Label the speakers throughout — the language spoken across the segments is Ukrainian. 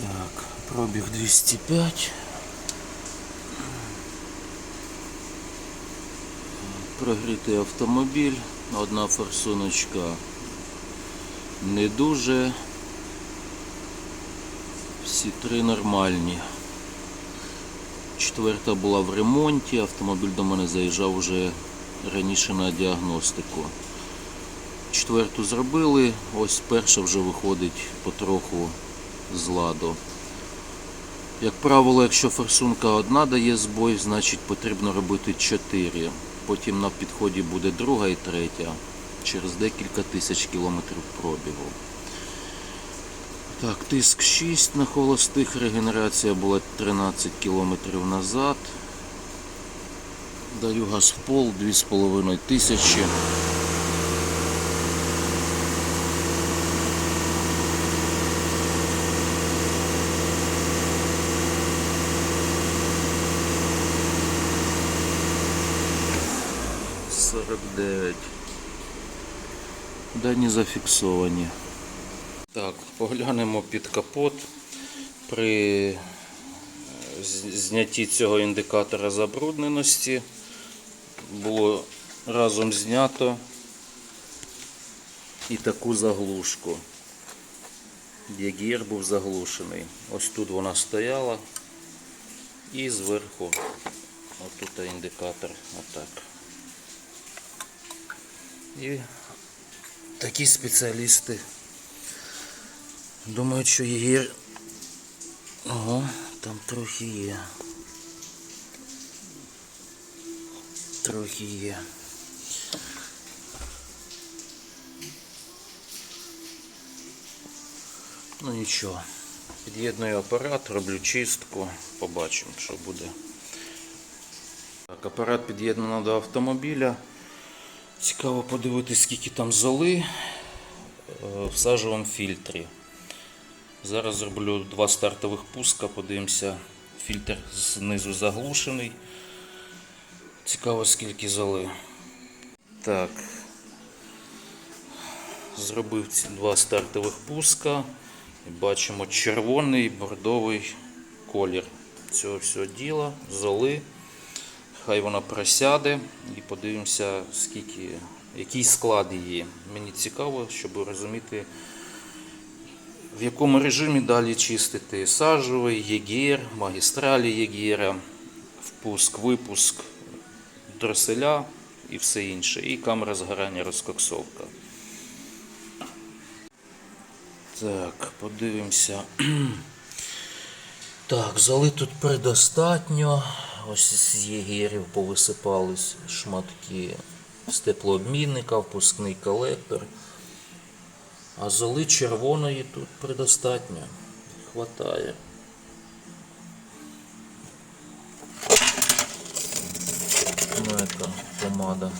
Speaker 1: Так, пробіг 205. Прогрітий автомобіль, одна форсуночка не дуже. Всі три нормальні. Четверта була в ремонті, автомобіль до мене заїжджав вже раніше на діагностику. Четверту зробили, ось перша вже виходить потроху з ладу. Як правило, якщо форсунка одна дає збой, значить потрібно робити 4. Потім на підході буде друга і третя через декілька тисяч кілометрів пробігу. Так, Тиск 6 на холостих, регенерація була 13 км назад. Даю газ в пол 2500. 9. Дані зафіксовані. Так, поглянемо під капот. При е, знятті цього індикатора забрудненості було разом знято і таку заглушку. Ягір був заглушений. Ось тут вона стояла і зверху отут індикатор. Отак. І такі спеціалісти думають, що єгір. Ого, там трохи є. Трохи є. Ну нічого. Під'єдную апарат, роблю чистку, побачимо, що буде. Так, апарат під'єднано до автомобіля. Цікаво подивитися, скільки там золи е, в сажевому фільтрі. Зараз зроблю два стартових пуска, подивимося, фільтр знизу заглушений. Цікаво, скільки золи. Так. Зробив ці два стартових пуска. І бачимо червоний бордовий колір цього всього діла, золи. Хай вона просяде і подивимося, скільки, який склад її. Мені цікаво, щоб розуміти, в якому режимі далі чистити сажовий, єгір, магістралі єгіра, впуск, випуск дроселя і все інше. І камера згорання розкоксовка. Так, подивимося. Так, золи тут предостатньо. Ось з єгерів повисипались шматки з теплообмінника, впускний колектор. А золи червоної тут предостатньо. Хватає. Ну, яка помада.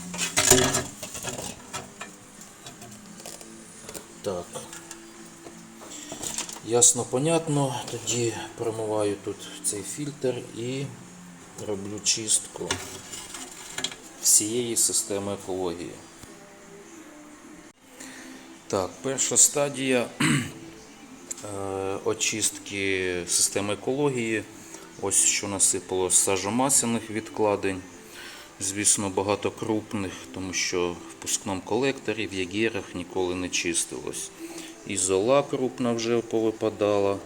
Speaker 1: Так. Ясно, понятно. Тоді промиваю тут цей фільтр і роблю чистку всієї системи екології. Так, перша стадія е, очистки системи екології. Ось що насипало сажомасяних відкладень. Звісно, багато крупних, тому що в впускному колекторі в ягірах ніколи не чистилось. І зола крупна вже повипадала.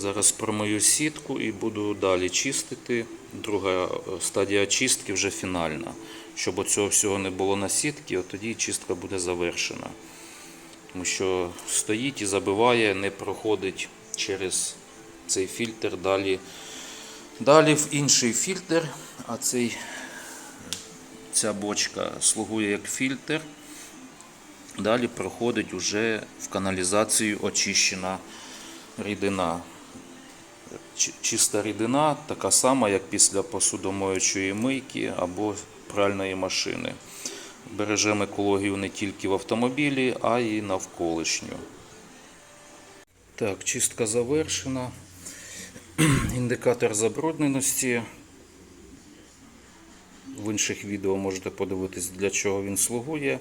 Speaker 1: Зараз промию сітку і буду далі чистити. Друга е, стадія чистки вже фінальна. Щоб цього всього не було на сітці, тоді чистка буде завершена. Тому що стоїть і забиває, не проходить через цей фільтр далі. Далі в інший фільтр, а цей, ця бочка слугує як фільтр. Далі проходить уже в каналізацію очищена рідина. Чи- Чиста рідина така сама, як після посудомоючої мийки або пральної машини. Бережемо екологію не тільки в автомобілі, а й навколишню. Так, чистка завершена. Індикатор забрудненості. В інших відео можете подивитись, для чого він слугує.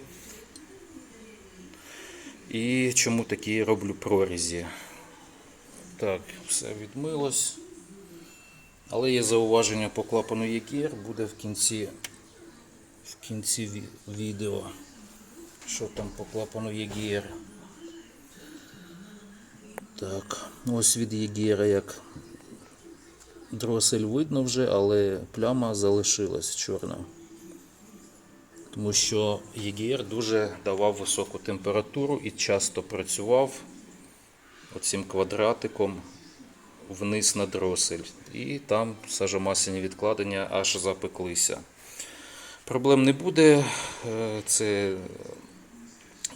Speaker 1: І чому такі роблю прорізі. Так, все відмилось. Але є зауваження по клапану ЄГР, буде в кінці, в кінці відео. Що там по клапану ЄГР. Так, ось від ЄГР як дросель видно вже, але пляма залишилась чорна. Тому що ЄГР дуже давав високу температуру і часто працював оцим квадратиком вниз на дросель. І там сажомасляні відкладення аж запеклися. Проблем не буде. Е, Це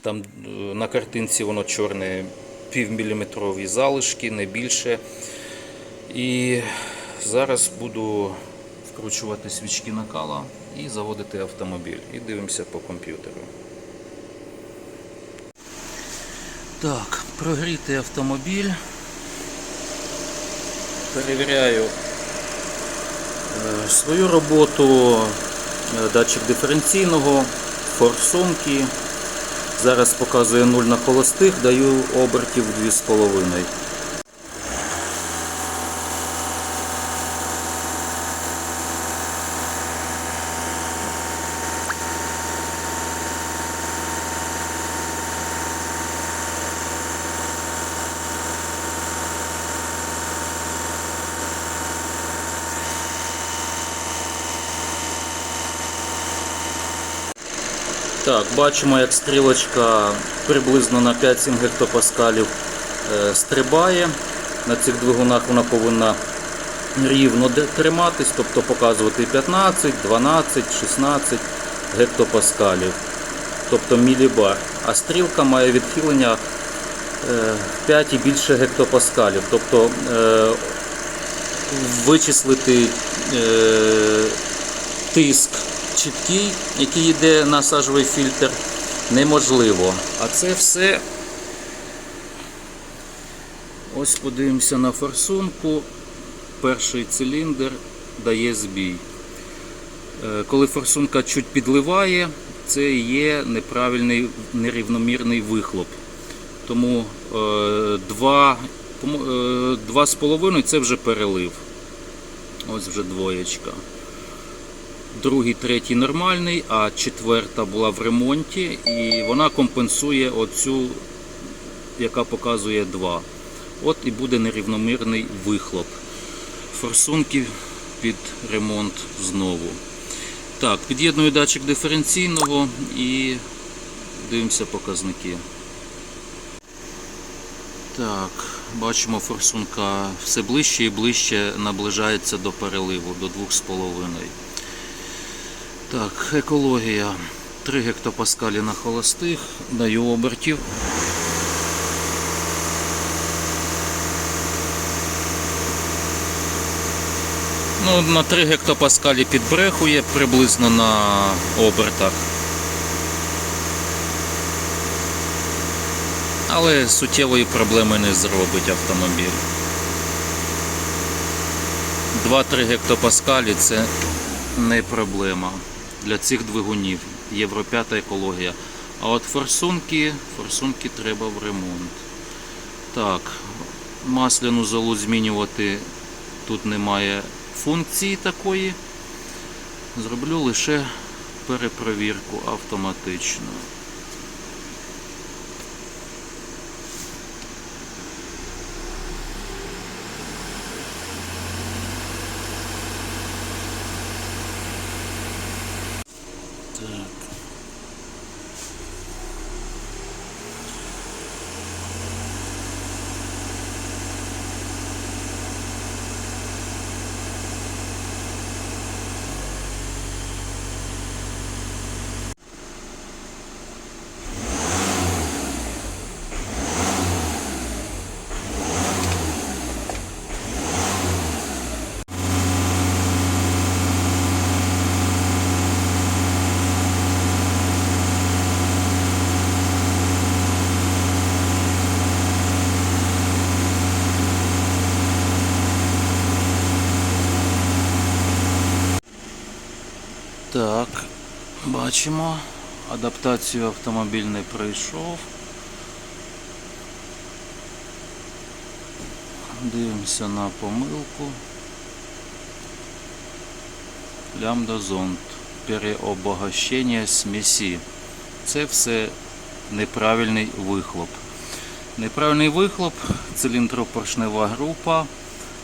Speaker 1: там е, на картинці воно чорне півміліметрові залишки, не більше. І зараз буду вкручувати свічки накала і заводити автомобіль. І дивимося по комп'ютеру. Так, прогрітий автомобіль. Перевіряю е, свою роботу, е, датчик диференційного, форсунки. Зараз показує 0 на холостих, даю обертів 2,5. Так, бачимо, як стрілочка приблизно на 5-7 гектопаскалів е, стрибає. На цих двигунах вона повинна рівно триматись, тобто показувати 15, 12, 16 гектопаскалів, тобто мілібар. А стрілка має відхилення е, 5 і більше гектопаскалів. Тобто е, вичислити е, тиск чіткий, який йде на сажовий фільтр, неможливо. А це все. Ось подивимося на форсунку. Перший циліндр дає збій. Е, Коли форсунка чуть підливає, це є неправильний нерівномірний вихлоп. Тому е, два, помо- е, два з половиною це вже перелив. Ось вже двоєчка. Другий, третій нормальний, а четверта була в ремонті, і вона компенсує оцю, яка показує 2. От і буде нерівномірний вихлоп. Форсунки під ремонт знову. Так, під'єдную датчик диференційного і дивимося показники. Так, бачимо, форсунка все ближче і ближче наближається до переливу, до 2,5. Так, екологія. 3 гектопаскалі на холостих, даю обертів. Ну, на 3 гектопаскалі підбрехує приблизно на обертах. Але суттєвої проблеми не зробить автомобіль. 2-3 гектопаскалі це не проблема для цих двигунів. Євро 5 екологія. А от форсунки, форсунки треба в ремонт. Так, масляну золу змінювати тут немає функції такої. Зроблю лише перепровірку автоматично. Так, бачимо, адаптацію автомобіль не пройшов. Дивимося на помилку. Лямдозонт. Переобогащення смісі. Це все неправильний вихлоп. Неправильний вихлоп, циліндропоршнева група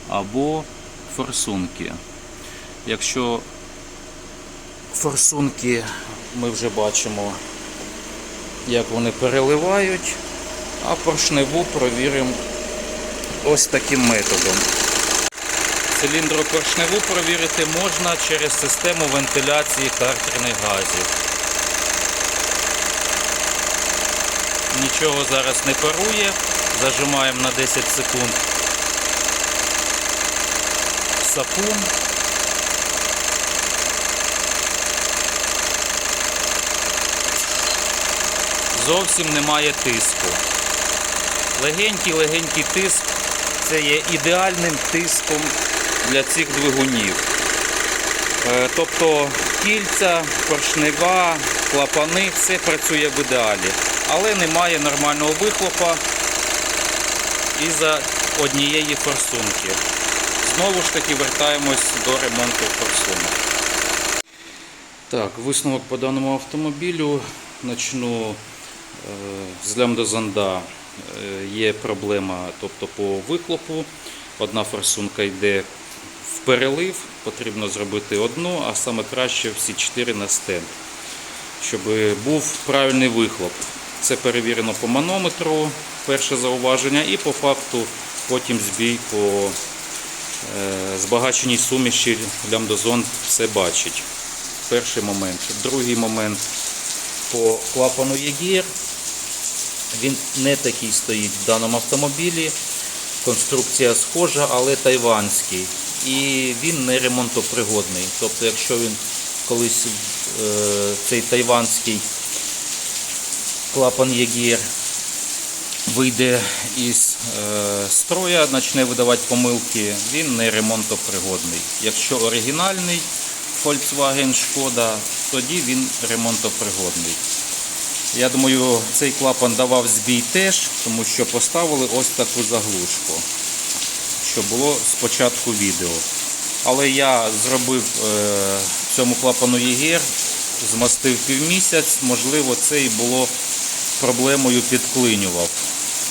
Speaker 1: або форсунки. Якщо форсунки ми вже бачимо, як вони переливають, а поршневу провіримо ось таким методом. Циліндропоршневу провірити можна через систему вентиляції картерних газів. Нічого зараз не парує. Зажимаємо на 10 секунд сапун. Зовсім немає тиску. Легенький-легенький тиск це є ідеальним тиском для цих двигунів. Е, Тобто кільця, поршнева, клапани, все працює в ідеалі. Але немає нормального вихлопа із-за однієї форсунки. Знову ж таки вертаємось до ремонту форсунок. Так, висновок по даному автомобілю. Начну з лямбда-зонда. Е, Є проблема тобто, по вихлопу. Одна форсунка йде в перелив, потрібно зробити одну, а саме краще всі чотири на стенд, щоб був правильний вихлоп. Це перевірено по манометру, перше зауваження, і по факту потім збій по е, збагаченій суміші лямбдозон все бачить. Перший момент. Другий момент по клапану ЄГІР. Він не такий стоїть в даному автомобілі. Конструкція схожа, але тайванський. І він не ремонтопригодний. Тобто, якщо він колись е, цей тайванський клапан ЄГІР вийде із е, строя, почне видавати помилки, він не ремонтопригодний. Якщо оригінальний Volkswagen Шкода, тоді він ремонтопригодний. Я думаю, цей клапан давав збій теж, тому що поставили ось таку заглушку, що було спочатку відео. Але я зробив е, цьому клапану ЄГР, змастив півмісяць, можливо, це і було проблемою підклинював.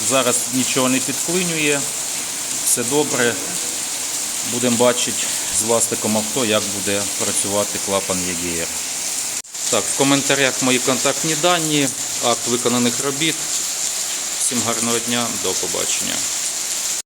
Speaker 1: Зараз нічого не підклинює, все добре. Будемо бачити з власником авто, як буде працювати клапан ЄГР. Так, в коментарях мої контактні дані, акт виконаних робіт. Всім гарного дня, до побачення.